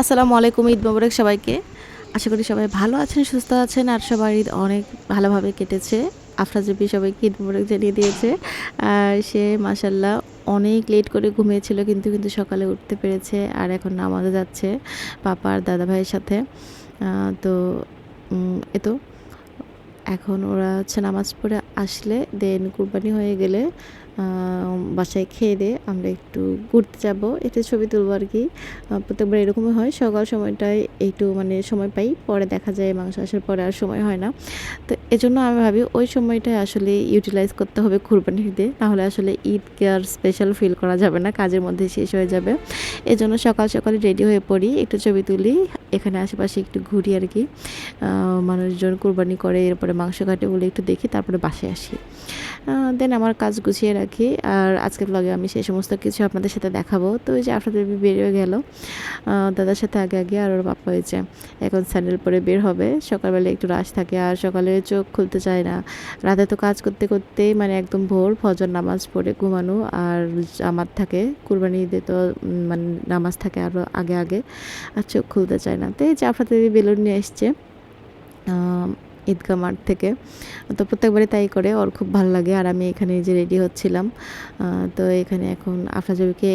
আসসালামু আলাইকুম ঈদ মোবারক সবাইকে। আশা করি সবাই ভালো আছেন সুস্থ আছেন আর সবার ঈদ অনেক ভালোভাবে কেটেছে। আফরাজবি সবাইকে ঈদ মোবারক জানিয়ে দিয়েছে। আর সে মাসাল্লাহ অনেক লেট করে ঘুমিয়েছিল কিন্তু কিন্তু সকালে উঠতে পেরেছে আর এখন নামাজে যাচ্ছে পাপা আর দাদা ভাইয়ের সাথে। তো উম, এ তো এখন ওরা হচ্ছে নামাজ পড়ে আসলে দেন কুরবানি হয়ে গেলে বাসায় খেয়ে দিয়ে আমরা একটু ঘুরতে যাব। একটু ছবি তুলবো আর কি। প্রত্যেকবার এরকমই হয়। সকাল সময়টায় একটু মানে সময় পাই। পরে দেখা যায় মাংস আসার পরে আর সময় হয় না। তো এজন্য আমি ভাবি ওই সময়টায় আসলে ইউটিলাইজ করতে হবে কুরবানির ঈদে। নাহলে আসলে ঈদকে আর স্পেশাল ফিল করা যাবে না। কাজের মধ্যে শেষ হয়ে যাবে। এজন্য সকাল সকালে রেডি হয়ে পড়ি, একটু ছবি তুলি। এখানে আশেপাশে একটু ঘুরি আর কি। মানুষজন কুরবানি করে, এরপরে মাংস কাটে বলে একটু দেখি, তারপরে বাসায় আসি। দেন আমার কাজ গুছিয়ে রাখি। আর আজকের ব্লগে আমি সেই সমস্ত কিছু আপনাদের সাথে দেখাবো। তো ওই যে আপনাদের বেরিয়ে গেল। দাদার সাথে আগে আগে আর ওর বাপ্পা হয়েছে। এখন স্যান্ডেল পরে বের হবে। সকালবেলা একটু রাশ থাকে আর সকালে চোখ খুলতে চায় না। রাতে তো কাজ করতে করতেই মানে একদম ভোর ফজর নামাজ পড়ে ঘুমানো। আর আমার থাকে, কুরবানি ঈদে তো মানে নামাজ থাকে আরও আগে আগে। আর চোখ খুলতে চায় না। তো এই যে আপনাদের বেলুন নিয়ে এসছে। আহ, ঈদগাহ মাঠ থেকে। তো প্রত্যেকবারই তাই করে ওর খুব ভালো লাগে। আর আমি এখানে যে রেডি হচ্ছিলাম তো এখানে এখন আফরাজবিকে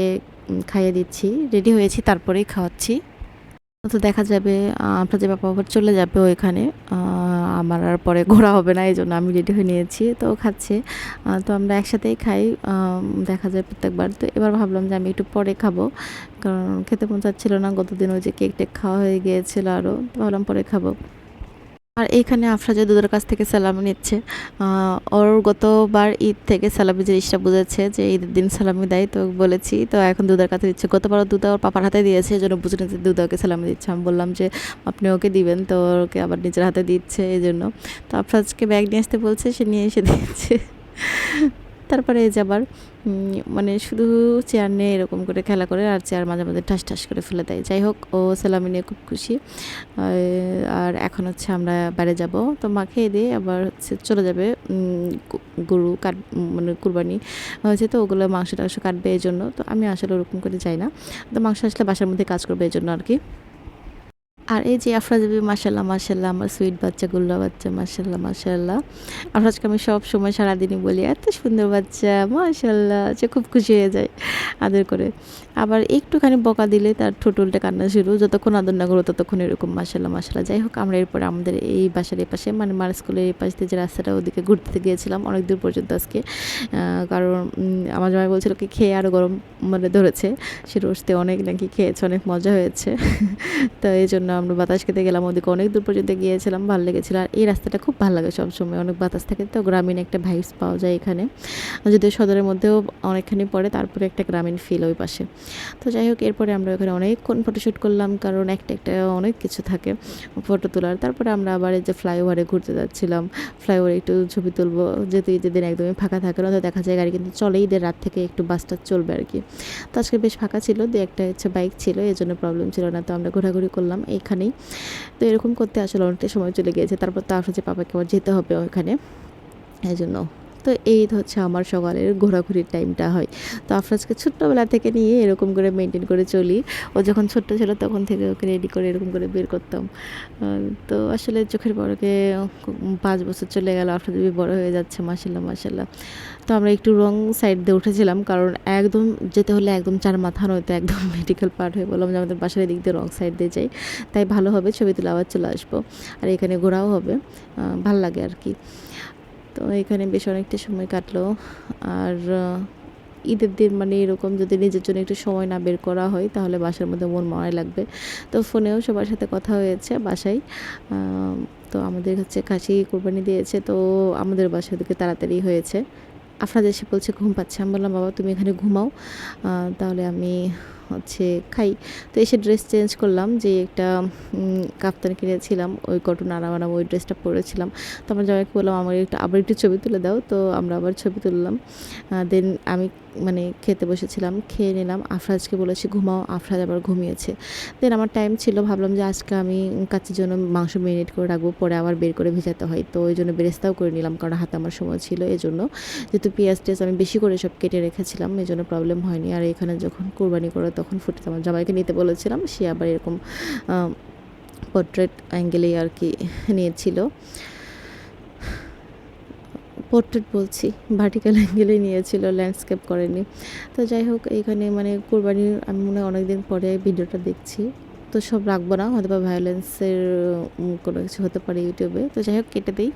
খাইয়ে দিচ্ছি। রেডি হয়েছি তারপরেই খাওয়াচ্ছি। তো দেখা যাবে আপনার যে বাবা চলে যাবে ওইখানে। আমার আর পরে ঘোরা হবে না এই জন্য আমি রেডি হয়ে নিয়েছি। তো খাচ্ছে। তো আমরা একসাথেই খাই দেখা যায় প্রত্যেকবার। তো এবার ভাবলাম যে আমি একটু পরে খাব কারণ খেতে মন চাচ্ছিল না। গতদিন ওই যে কেক টেক খাওয়া হয়ে গিয়েছিল আরও তো ভাবলাম পরে খাব। আর এইখানে আফরাজা দুধের কাছ থেকে সালামি নিচ্ছে। ওর গতবার ঈদ থেকে সালামি জিনিসটা বুঝেছে যে ঈদের দিন সালামি দেয়, তো বলেছি, তো এখন দুধের কাছে দিচ্ছে। গতবার দুধ ওর পাপার হাতে দিয়েছে, এই জন্য বুঝে নিচ্ছে দুধা ওকে সালামি দিচ্ছে। আমি বললাম যে, আপনি ওকে দিবেন, তো ওকে আবার নিজের হাতে দিচ্ছে, এই জন্য। তো আফরাজকে ব্যাগ নিয়ে আসতে বলছে, সে নিয়ে এসে দিচ্ছে তারপরে এই যে আবার মানে শুধু চেয়ার নিয়ে এরকম করে খেলা করে আর চেয়ার মাঝে মাঝে ঠাস ঠাস করে ফেলে দেয়। যাই হোক, ও সালামি নিয়ে খুব খুশি। আর- এখন হচ্ছে আমরা বাইরে যাব। তো মা খেয়ে দিয়ে আবার হচ্ছে চলে যাবে গরু কাট মানে কুরবানি হয়েছে তো ওগুলো মাংস টাংস কাটবে এই জন্য তো আমি আসলে ওরকম করে যাই না। তো মাংস আসলে বাসার মধ্যে কাজ করবে এই জন্য আর কি। আর এই যে আফরাজবি মাসাল্লাহ মাসাল্লাহ আমার সুইট বাচ্চা, গুল্লা বাচ্চা মাসাল্লাহ মাসাল্লাহ আফরাজকে আমি সব সময় সারাদিনই বলি, এত সুন্দর বাচ্চা মাসাল্লাহ সে খুব খুশি হয়ে যায় আদর করে। আবার একটুখানি বকা দিলে তার ঠোঁটুলটা কান্না শুরু, যতক্ষণ আদর না করো ততক্ষণ এরকম মাসাল্লাহ মাসাল্লাহ যাই হোক, আমরা এরপরে আমাদের এই বাসার এপাশে মানে মার স্কুলের এই পাশ দিয়ে যে রাস্তাটা ওদিকে ঘুরতে গিয়েছিলাম, অনেক দূর পর্যন্ত আজকে। কারণ আমার জামাই বলছিল কি, খেয়ে আরও গরম মানে ধরেছে। সে রোজতে অনেক নাকি খেয়েছে, অনেক মজা হয়েছে। তো এই জন্য আমরা বাতাস খেতে গেলাম, ওদিকে অনেক দূর পর্যন্ত গিয়েছিলাম, ভালো লেগেছিল। আর এই রাস্তাটা খুব ভালো লাগে সবসময়, অনেক বাতাস থাকে, তো গ্রামীণ একটা ভাইবস পাওয়া যায় এখানে। যদিও সদরের মধ্যেও অনেকখানি পড়ে, তারপরে একটা গ্রামীণ ফিল ওই পাশে। তো যাই হোক, এরপরে আমরা ওখানে অনেকক্ষণ ফটোশ্যুট করলাম, কারণ একটা একটা অনেক কিছু থাকে ফটো তোলার। তারপরে আমরা আবার এই যে ফ্লাইওভারে ঘুরতে যাচ্ছিলাম ফ্লাইওভারে একটু ছবি তুলবো যেহেতু ঈদের দিন একদমই ফাঁকা থাকে না তো দেখা যায় গাড়ি কিন্তু চলে ঈদের রাত থেকে একটু বাসটা চলবে আর কি। তো আজকে বেশ ফাঁকা ছিল, দু একটা হচ্ছে বাইক ছিল এই জন্য প্রবলেম ছিল না, তো আমরা ঘোরাঘুরি করলাম। এইখানেই তো এরকম করতে আসলে অনেকটা সময় চলে গিয়েছে। তারপর তো আসলে পাপাকে আমার যেতে হবে ওইখানে। এই জন্য। তো এই হচ্ছে আমার সকালের ঘোরাঘুরির টাইমটা হয়। তো আফরাজকে ছোট্টবেলা থেকে নিয়ে এরকম করে মেনটেন করে চলি। ও যখন ছোট্ট ছিল তখন থেকে ওকে রেডি করে এরকম করে বের করতাম। তো আসলে চোখের বড়কে পাঁচ বছর চলে গেল, আফরাজ বেবি বড় হয়ে যাচ্ছে মাসাল্লাহ মাসাল্লাহ তো আমরা একটু রং সাইড দিয়ে উঠেছিলাম কারণ একদম যেতে হলে একদম চার মাথা নয়তো একদম মেডিকেল পার্ট হয়ে বললাম যে আমাদের বাসার দিক দিয়ে রং সাইড দিয়ে যাই। তাই ভালো হবে, ছবি তুলে আবার চলে আসব। আর এখানে ঘোরাও হবে। ভালো লাগে আর কি। তো এখানে বেশ অনেকটা সময় কাটলো। আর ঈদের দিন মানে এরকম যদি নিজের জন্য একটু সময় না বের করা হয়, তাহলে বাসার মধ্যে মন মারাই লাগবে। তো ফোনেও সবার সাথে কথা হয়েছে বাসায়। তো আমাদের হচ্ছে কাশি কোরবানি দিয়েছে, তো আমাদের বাসা থেকে তাড়াতাড়ি হয়েছে। আপনাদের এসে বলছে, ঘুম পাচ্ছে। আমি বললাম, বাবা, তুমি এখানে ঘুমাও। তাহলে আমি হচ্ছে খাই। তো এসে ড্রেস চেঞ্জ করলাম যে একটা কাপ্তান কিনেছিলাম, ওই কটন আরাম আরাম ওই ড্রেসটা পরেছিলাম। তো আমার জামাইকে বললাম আমার একটু, আবার একটু ছবি তুলে দাও। তো আমরা আবার ছবি তুললাম। দেন আমি মানে খেতে বসেছিলাম, খেয়ে নিলাম। আফরাজকে বলেছি, ঘুমাও, আফরাজ আবার ঘুমিয়েছে। দেন আমার টাইম ছিল, ভাবলাম যে আজকে আমি কাচ্চির জন্য মাংস মেরিনেট করে রাখব, পরে আবার বের করে ভেজাতে হয়। তো ওই জন্য বেরেস্তাও করে নিলাম, কারণ হাতে আমার সময় ছিল এই জন্য যেহেতু পেঁয়াজ টেয়াজ আমি বেশি করে সব কেটে রেখেছিলাম এই জন্য প্রবলেম হয়নি। আর এখানে যখন কোরবানি করে তখন ফুটে আমার জামাইকে নিতে বলেছিলাম, সে আবার এরকম পোর্ট্রেট অ্যাঙ্গেলেই আর কি নিয়েছিল। পোর্ট্রেট বলছি ভার্টিক্যাল অ্যাঙ্গেলে নিয়েছিল ল্যান্ডস্কেপ করেনি। তো যাই হোক, এখানে মানে কোরবানির আমি মনে হয় অনেকদিন পরে ভিডিওটা দেখছি। তো সব রাখব না হয়তো বা ভায়োলেন্সের কোনো কিছু হতে পারে ইউটিউবে। তো যাই হোক, কেটে দিই।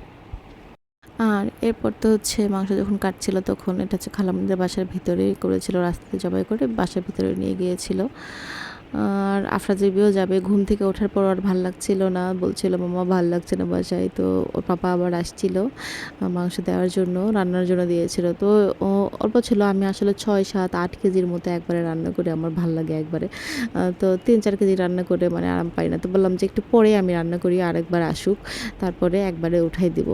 আর এরপর তো হচ্ছে মাংস যখন কাটছিল তখন এটা হচ্ছে খালামদের বাসার ভিতরেই করেছিল, রাস্তাতে জবাই করে বাসার ভিতরে নিয়ে গিয়েছিল। আর আফরাজিবিও যাবে। ঘুম থেকে ওঠার পর আর ভালো লাগছিল না। বলছিল, মামা, ভালো লাগছে না বাসায়। তো ওর পাপা আবার আসছিল মাংস দেওয়ার জন্য, রান্নার জন্য দিয়েছিল। তো অল্প ছিল, আমি আসলে ছয়, সাত, আট কেজির মতো একবারে রান্না করে, আমার ভালো লাগে একবারে। তো তিন, চার কেজি রান্না করে মানে আরাম পাই না। তো বললাম যে, একটু পরে আমি রান্না করি, আরেকবার আসুক, তারপরে একবারে উঠাই দিব।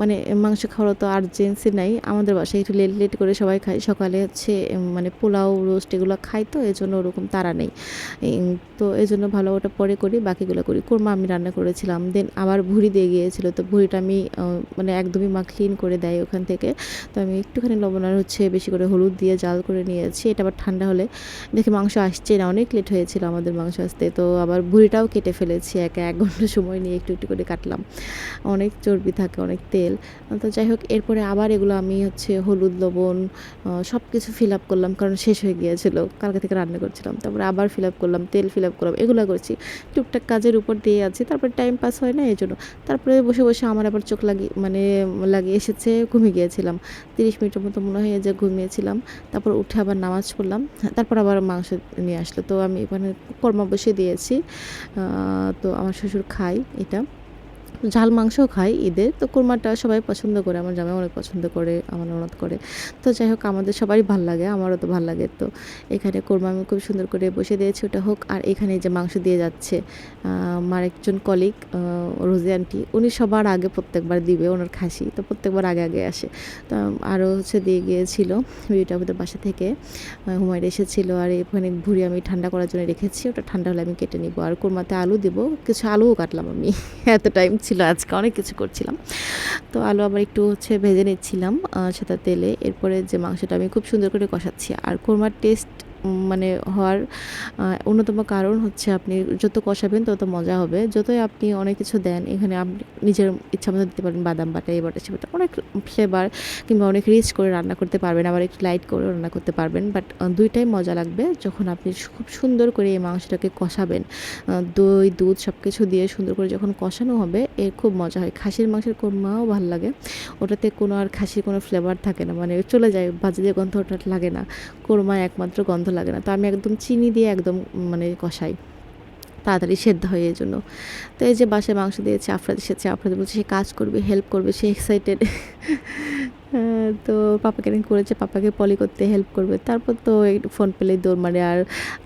মানে মাংস খাওয়ার তো আর্জেন্সি নাই। আমাদের বাসায় একটু লেট লেট করে সবাই খায়। সকালে হচ্ছে মানে পোলাও, রোস্ট এগুলো খাই তো এই জন্য ওরকম তারা নেই। তো এই জন্য ভালো ওটা পরে করি, বাকিগুলো করি। কোরমা আমি রান্না করেছিলাম। দেন আবার ভুড়ি দিয়ে গিয়েছিল, তো ভুড়িটা আমি মানে একদমই মা ক্লিন করে দেয় ওখান থেকে। তো আমি একটুখানি লবণ আর হচ্ছে বেশি করে হলুদ দিয়ে জাল করে নিয়েছি। এটা আবার ঠান্ডা হলে দেখি মাংস আসছে না, অনেক লেট হয়েছিল আমাদের মাংস আসতে। তো আবার ভুড়িটাও কেটে ফেলেছি, একা এক ঘণ্টা সময় নিয়ে একটু একটু করে কাটলাম। অনেক চর্বি থাকে, অনেক তেল। তো যাই হোক, এরপরে আবার এগুলো আমি হচ্ছে হলুদ, লবণ সব কিছু ফিল আপ করলাম, কারণ শেষ হয়ে গিয়েছিল। কালকে থেকে রান্না করছিলাম। তারপরে আবার ফিল আপ করলাম, তেল ফিল আপ করলাম, এগুলো করছি। টুকটাক কাজের উপর দিয়ে আছি, তারপর টাইম পাস হয় না এই জন্য তারপরে বসে বসে আমার আবার চোখ লাগি মানে লাগিয়ে এসেছে, ঘুমিয়ে গিয়েছিলাম। তিরিশ মিনিটের মতো মনে হয় যে ঘুমিয়েছিলাম। তারপর উঠে আবার নামাজ পড়লাম, তারপর আবার মাংস নিয়ে আসলো। তো আমি এখানে কর্মা বসে দিয়েছি তো আমার শ্বশুর খাই এটা। ঝাল মাংসও খাই ঈদের। তো কোরমাটা সবাই পছন্দ করে, আমার জামাই অনেক পছন্দ করে, আমার ননদ করে। তো যাই হোক, আমাদের সবারই ভালো লাগে, আমারও তো ভালো লাগে। তো এখানে কোরমা আমি খুব সুন্দর করে বসে দিয়েছি, ওটা হোক। আর এখানে যে মাংস দিয়ে যাচ্ছে আমার একজন কলিগ রোজি আন্টি, উনি সবার আগে প্রত্যেকবার দিবে ওনার খাসি, তো প্রত্যেকবার আগে আগে আসে। তো আরও হচ্ছে দিয়ে গিয়েছিল বিউটি আমাদের বাসা থেকে হুমায়ুন এসেছিল, আর এখানে ভুড়ি আমি ঠান্ডা করার জন্য রেখেছি, ওটা ঠান্ডা হলে আমি কেটে নিব। আর কোরমাতে আলু দিব, কিছু আলুও কাটলাম আমি, এত টাইম ছিল, আজকে অনেক কিছু করছিলাম। তো আলু আবার একটু হচ্ছে ভেজে নিচ্ছিলাম সাদা তেলে। এরপরে যে মাংসটা আমি খুব সুন্দর করে কষাচ্ছি, আর কোরমার টেস্ট মানে হওয়ার অন্যতম কারণ হচ্ছে আপনি যত কষাবেন তত মজা হবে। যতই আপনি অনেক কিছু দেন, এখানে আপনি নিজের ইচ্ছা মতো দিতে পারেন বাদাম বাটা, এই বাটা, সে বাটা, অনেক ফ্লেভার কিংবা অনেক রিচ করে রান্না করতে পারবেন, আবার একটু লাইট করে রান্না করতে পারবেন। বাট দুইটাই মজা লাগবে যখন আপনি খুব সুন্দর করে এই মাংসটাকে কষাবেন। দই, দুধ সব কিছু দিয়ে সুন্দর করে যখন কষানো হবে, এর খুব মজা হয়। খাসির মাংসের কোরমাও ভালো লাগে। ওটাতে কোনো আর খাসির কোনো ফ্লেভার থাকে না। মানে চলে যায় দিয়ে গন্ধ ওটা লাগে না। কোরমায় একমাত্র গন্ধ লাগে না। তো আমি একদম চিনি দিয়ে একদম মানে কষাই। তাড়াতাড়ি সেদ্ধ হয় এই জন্য। তো এই যে বাসায় মাংস দিয়েছে, আফরাদ এসেছে, আফরাদ বলছে সে কাজ করবে হেল্প করবে, সে এক্সাইটেড তো পাপাকে করেছে, পাপাকে পলি করতে হেল্প করবে। তারপর তো ফোন পেলেই দৌড় মারে আর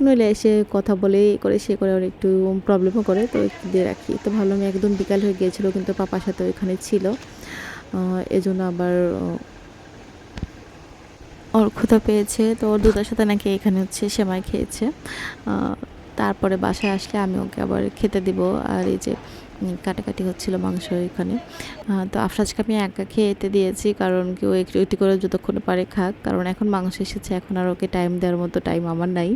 নইলে এসে কথা বলে করে, সে করে একটু প্রবলেমও করে, তো একটু দিয়ে রাখি। তো ভাবলাম একদম বিকাল হয়ে গিয়েছিল, কিন্তু পাপার সাথে ওইখানে ছিল। এজন্য আবার ওর ক্ষুধা পেয়েছে, তো ওর দুধের সাথে নাকি এখানে হচ্ছে সেমাই খেয়েছে। তারপরে বাসায় আসলে আমি ওকে আবার খেতে দিব। আর এই যে কাটাকাটি হচ্ছিল মাংস এখানে। তো আফরাজকে আমি একা খেতে দিয়েছি কারণ কি ও একটু একটু করে যতক্ষণ পারে খাক। কারণ এখন মাংস এসেছে, এখন আর ওকে টাইম দেওয়ার মতো টাইম আমার নাই।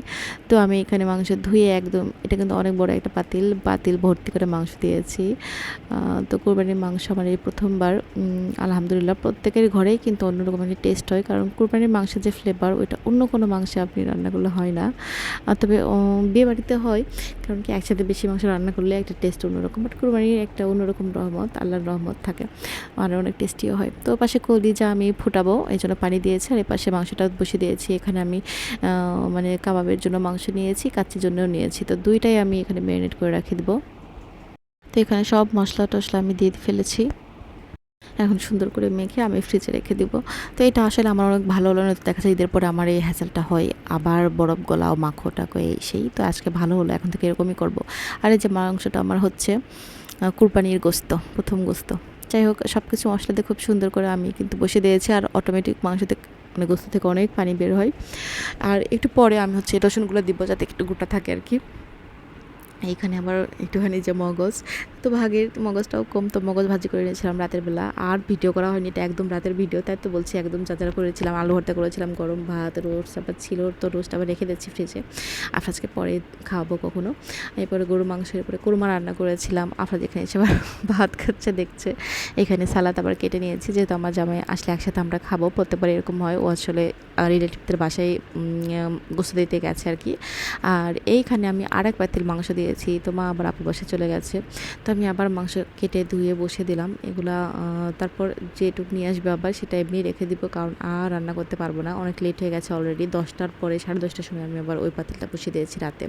তো আমি এখানে মাংস ধুয়ে একদম, এটা কিন্তু অনেক বড় একটা পাতিল পাতিল ভর্তি করে মাংস দিয়েছি। তো কোরবানির মাংস আমার এই প্রথমবার। আলহামদুলিল্লাহ প্রত্যেকের ঘরেই কিন্তু অন্যরকম একটা টেস্ট হয়। কারণ কোরবানির মাংসের যে ফ্লেভার ওইটা অন্য কোনো মাংসে আপনি রান্নাগুলো হয় না। তবে বিয়ে বাড়িতে হয়। কারণ কি একসাথে বেশি মাংস রান্না করলে একটা টেস্ট অন্যরকম। বাট কোরবানির একটা অন্যরকম রহমত, আল্লাহর রহমত থাকে আর অনেক টেস্টিও হয়। তো পাশে কলিজা আমি ফুটাবো, এই জন্য পানি দিয়েছি আর এ পাশে মাংসটা বসে দিয়েছি। এখানে আমি মানে কাবাবের জন্য মাংস নিয়েছি কাচ্চির জন্যও নিয়েছি। তো দুইটাই আমি এখানে ম্যারিনেট করে রাখি দেবো। তো এখানে সব মশলা টশলা আমি দিয়ে ফেলেছি। এখন সুন্দর করে মেখে আমি ফ্রিজে রেখে দিব। তো এটা আসলে আমার অনেক ভালো হলো না দেখা যায় ঈদের পরে আমার এই হ্যাসেলটা হয়। আবার বরফ গলাও মাখো টাকো এই সেই, তো আজকে ভালো হলো, এখন থেকে এরকমই করব। আর এই যে মাংসটা আমার হচ্ছে কুরবানির গোস্ত, প্রথম গোস্ত। যাই হোক সব কিছু মশলাতে খুব সুন্দর করে আমি কিন্তু বসে দিয়েছি আর অটোমেটিক মাংসতে মানে গোস্ত থেকে অনেক পানি বের হয়। আর একটু পরে আমি হচ্ছে রসুনগুলো দিব যাতে একটু গোটা থাকে আর কি। এইখানে আবার একটুখানি যে মগজ তো ভাগের মগজটাও কম, তো মগজ ভাজি করে নিয়েছিলাম রাতের বেলা। আর ভিডিও করা হয়নি, এটা একদম রাতের ভিডিও, তাই তো বলছি একদম চাচারা করেছিলাম, আলু ভর্তা করেছিলাম, গরম ভাত, রোস্ট আবার ছিল তো রোস্ট আবার রেখে দিচ্ছি ফ্রিজে আফরাজকে পরে খাওয়াবো কখনো। এরপরে গরু মাংস, এরপরে কোরমা রান্না করেছিলাম, আফরাজ এখানে এসে আবার ভাত খাচ্ছে, দেখছে। এখানে সালাদ আবার কেটে নিয়েছি, যেহেতু আমার জামাই আসলে একসাথে আমরা খাব প্রত্যেকবার এরকম হয়, ও আসলে রিলেটিভদের বাসায় গোসল দিতে গেছে আর কি। আর এইখানে আমি আর এক পাতিল মাংস দিয়েছি, তো মা আবার আপু বাসায় চলে গেছে। তো আমি আবার মাংস কেটে ধুয়ে বসে দিলাম। এগুলা তারপর যেটুক নিয়ে আসবে আবার সেটা এমনি রেখে দিব, কারণ আর রান্না করতে পারব না। অনেক লেট হয়ে গেছে অলরেডি দশটার পরে, সাড়ে দশটার সময় আমি আবার ওই পাতিলটা বসিয়ে দিয়েছি রাতে।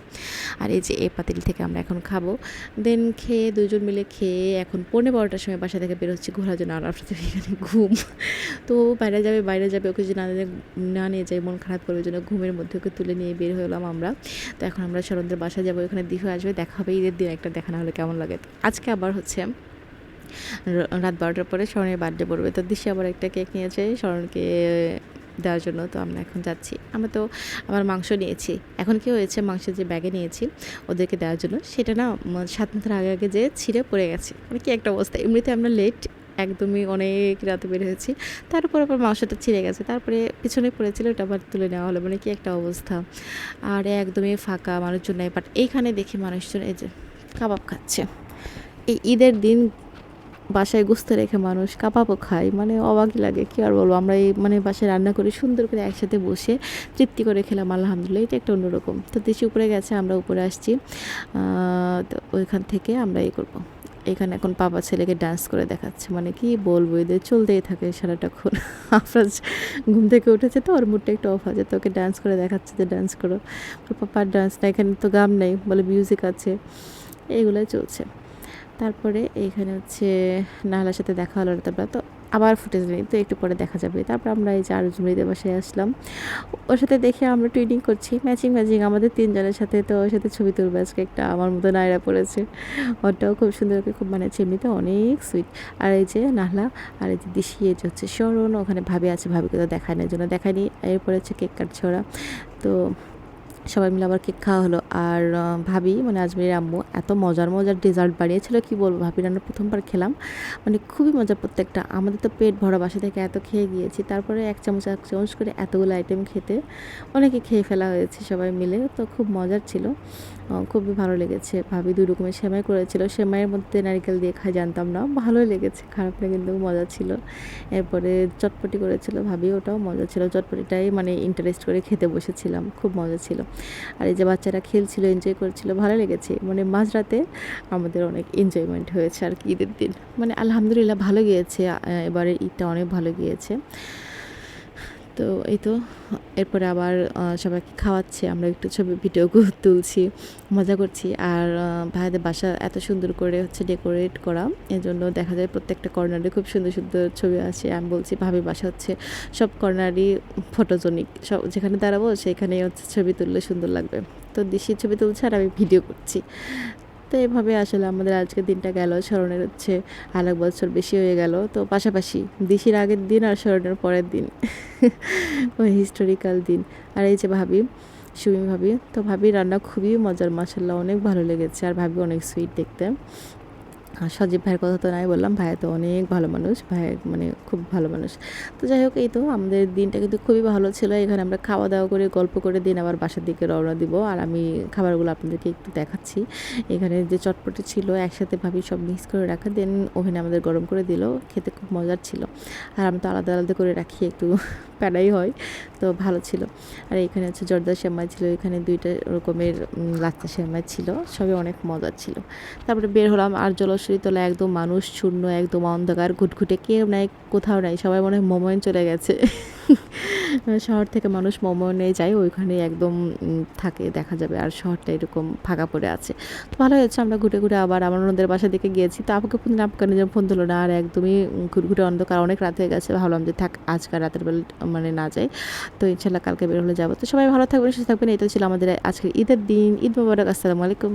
আর এই যে, এই পাতিল থেকে আমরা এখন খাব। দেন খেয়ে দুজন মিলে খেয়ে এখন পৌনে বারোটার সময় বাসা থেকে বেরোচ্ছি ঘোরার জন্য। আর আপনাদের এখানে ঘুম। তো বাইরে যাবে বাইরে যাবে, ওকে যদি না না নিয়ে যাই, মন খারাপ করবে জন্য ঘুমের মধ্যে ওকে তুলে নিয়ে বের হলাম আমরা। তো এখন আমরা শরণদের বাসায় যাব, ওখানে দিঘু আসবে, দেখা হবে ঈদের দিন একটা, দেখা না হলে কেমন লাগে। আজকে আবার হচ্ছে রাত বারোটার পরে শরণের বার্থডে পড়বে। তো দিশে আবার একটা কেক নিয়েছে শরণকে দেওয়ার জন্য। তো আমরা এখন যাচ্ছি। আমরা তো আবার মাংস নিয়েছি। এখন কি হয়েছে, মাংসের যে ব্যাগে নিয়েছি, ওদেরকে দেওয়ার জন্য। সেটা না সাত মাসের আগে আগে যে ছিঁড়ে পড়ে গেছে। মানে কি একটা অবস্থা। এমনিতে আমরা লেট একদমই অনেক রাতে বের হয়েছি। তার উপর আবার মাংসটা ছিঁড়ে গেছে। তারপরে পিছনে পড়েছিল, ওটা আবার তুলে নেওয়া হলো। মানে কি একটা অবস্থা। আর একদমই ফাঁকা, মানুষজন নেই। বাট এইখানে দেখি মানুষজন এই যে, কাবাব খাচ্ছে। এই ঈদের দিন বাসায় গুস্ত রেখে মানুষ কাবাবও খায়। মানে অবাকই লাগে, কি আর বলব? আমরা এই মানে বাসায় রান্না করে, সুন্দর করে একসাথে বসে তৃপ্তি করে খেলাম, আলহামদুলিল্লাহ। এটা একটা অন্যরকম। তো দেশি উপরে গেছে, আমরা উপরে আসছি। তো ওইখান থেকে আমরা এই করব। এখানে এখন পাপা ছেলেকে ডান্স করে দেখাচ্ছে। মানে কি বলব, এদের চলতেই থাকে সারাটাক্ষণ আফরাজ ঘুম থেকে উঠেছে তো, ওর মুডটা একটু অফ আছে। তো ওকে ডান্স করে দেখাচ্ছে যে ডান্স করো। পাপার ডান্স না, এখানে তো গান নেই, বলে মিউজিক আছে। এইগুলোই চলছে। তারপরে এইখানে হচ্ছে নাহলার সাথে দেখা হলো, তারপর তো আবার ফুটেজ নেই, তো একটু পরে দেখা যাবে। তারপর আমরা এই যে আরও জুমরিদের বাসায় আসলাম। ওর সাথে দেখে আমরা টুইনিং করছি ম্যাচিং ম্যাচিং আমাদের তিনজনের সাথে তো ওর সাথে ছবি তুলবে আজকে একটা, আমার মতো নায়রা পড়েছে। ওটাও খুব সুন্দর খুব মানেছে এমনিতে অনেক সুইট আর এই যে নাহলা, আর এই যে দিশি, এই যে হচ্ছে স্মরণ, ওখানে ভাবি আছে, ভাবিকে তো দেখায় না জন্য দেখায়নি। এরপরে হচ্ছে কেক কাটছে ওরা। তো সবাই মিলে আবার কেক খাওয়া হলো। আর ভাবি মানে আজমির আম্মু এত মজার মজার ডেজার্ট বানিয়েছিল, কি বলব? ভাবি রান্না প্রথমবার খেলাম। মানে খুবই মজার প্রত্যেকটা। আমাদের তো পেট ভরা বাসা থেকে এত খেয়ে গিয়েছি। তারপরে এক চামচ এক চামচ করে এতগুলো আইটেম খেতে অনেকে খেয়ে ফেলা হয়েছে সবাই মিলে। তো খুব মজার ছিল। খুবই ভালো লেগেছে। ভাবি দুই রকমের সেমাই করেছিল। সেমাইয়ের মধ্যে নারকেল দিয়ে খাই জানতাম না। ভালোই লেগেছে, খারাপ না কিন্তু মজা ছিল। এরপরে চটপটি করেছিল ভাবি, ওটাও মজা ছিল। চটপটিটাই মানে ইন্টারেস্ট করে খেতে বসেছিলাম, খুব মজা ছিল। আর এই যে বাচ্চারা খেলছিল এনজয় করছিল, ভালো লেগেছে। মানে মাঝরাতে আমাদের অনেক এনজয়মেন্ট হয়েছে আর কি ঈদের দিন। মানে আলহামদুলিল্লাহ ভালো গিয়েছে। এবারে ঈদটা অনেক ভালো গিয়েছে। তো এই তো, এরপরে আবার সবাইকে খাওয়াচ্ছে, আমরা একটু ছবি ভিডিও তুলছি, মজা করছি। আর ভাইদের বাসা এত সুন্দর করে হচ্ছে ডেকোরেট করা, এজন্য দেখা যায় প্রত্যেকটা কর্নারে খুব সুন্দর সুন্দর ছবি আসে। আমি বলছি ভাবির বাসা হচ্ছে সব কর্নারই ফটোজনিক সব যেখানে দাঁড়াবো সেখানে হচ্ছে ছবি তুললে সুন্দর লাগবে। তো দেশি ছবি তুলছে আর আমি ভিডিও করছি। তো এভাবে আসলে আমাদের আজকের দিনটা গেল। স্মরণের হচ্ছে আর এক বছর বেশি হয়ে গেল। তো পাশাপাশি দিশির আগের দিন আর স্মরণের পরের দিন। ওই হিস্টোরিক্যাল দিন। আর এই যে ভাবি, সুমি ভাবি, তো ভাবি রান্না খুবই মজার মাসাল্লাহ অনেক ভালো লেগেছে। আর ভাবি অনেক সুইট দেখতে। সজীব ভাইয়ের কথা তো নাই বললাম ভাইয়া তো অনেক ভালো মানুষ, ভাই মানে খুব ভালো মানুষ। তো যাই হোক, এই তো আমাদের দিনটা কিন্তু খুবই ভালো ছিল। এখানে আমরা খাওয়া দাওয়া করে, গল্প করে দিন আবার বাসার দিকে রওনা দিব। আর আমি খাবারগুলো আপনাদেরকে একটু দেখাচ্ছি। এখানে যে চটপটি ছিল, একসাথে ভাবি সব মিক্স করে রাখা দেন ওভেনে আমাদের গরম করে দিল। খেতে খুব মজার ছিল। আর আমি তো আলাদা আলাদা করে রাখি একটু। প্যাড়াই হয়। তো ভালো ছিল। আর এখানে হচ্ছে জর্দা সেমাই ছিল, এখানে দুইটা রকমের লাচ্চা সেমাই ছিল। সবই অনেক মজার ছিল। তারপরে বের হলাম, আর জল দশরীতলা একদম মানুষ শূন্য একদম অন্ধকার, ঘুটঘুটে কেউ নাই, কোথাও নাই। সবাই মনে হয় মোমোয়ন চলে গেছে। শহর থেকে মানুষ মোমোয়নে যায়, ওইখানে একদম থাকে, দেখা যাবে। আর শহরটা এরকম ফাঁকা পড়ে আছে। তো ভালো হয়েছে, আমরা ঘুরে ঘুরে আবার আমার ওনাদের বাসা দিকে গিয়েছি। তো আপুকে ফোন আপুকে নিজের ফোন দিল না, আর একদমই ঘুরঘুরে অন্ধকার। অনেক রাত হয়ে গেছে। ভাবলাম যে, থাক আজকাল রাতের বেলা মানে না যায়। তো ইনশাল্লাহ কালকে বের হলে যাব। তো সবাই ভালো থাকবেন, সুস্থ থাকবেন। এই তো ছিল আমাদের আজকের ঈদের দিন। ঈদ মোবারক, আসসালামু আলাইকুম।